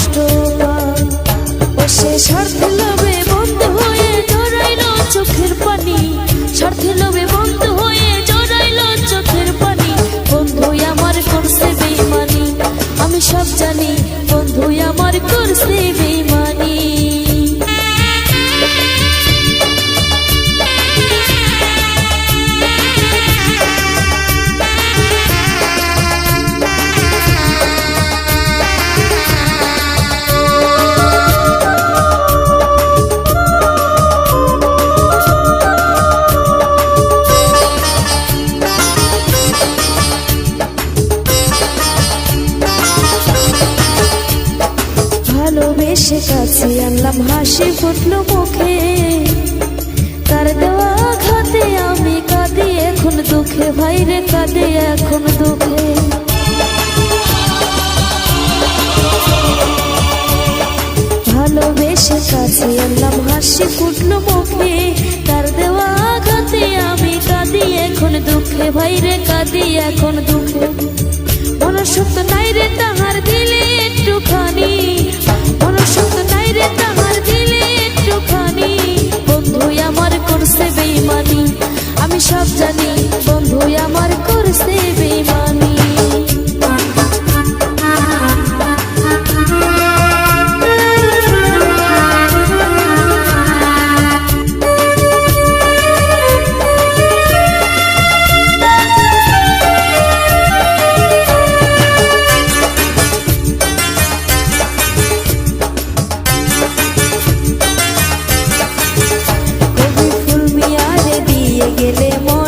কষ্ট পায় ও সে স্বার্থ লোভে বন্ধ হয়ে জড়াইল চোখের পানি। স্বার্থ লোভে বন্ধ হয়ে জড়াইল চোখের পানি। বন্ধু, আমার করছে বেমানি আমি সব জানি, বন্ধু, আমার করছে ভালোবেসে কাছে আনলাম হাসি ফুটলো মুখে। তার দেওয়া আঘাতে আমি কাঁদি, এখন দুঃখে। ভাইরে কাঁদে, এখন দুঃখে। ভালোবেসে কাছে আনলাম হাসি ফুটলো মুখে। তার দেওয়া আমি কাঁদি, এখন দুঃখে। ভাইরে কাঁদি, এখন দুঃখে। নাই রে তাহার করছে বেইমানি গেলে মন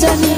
destiny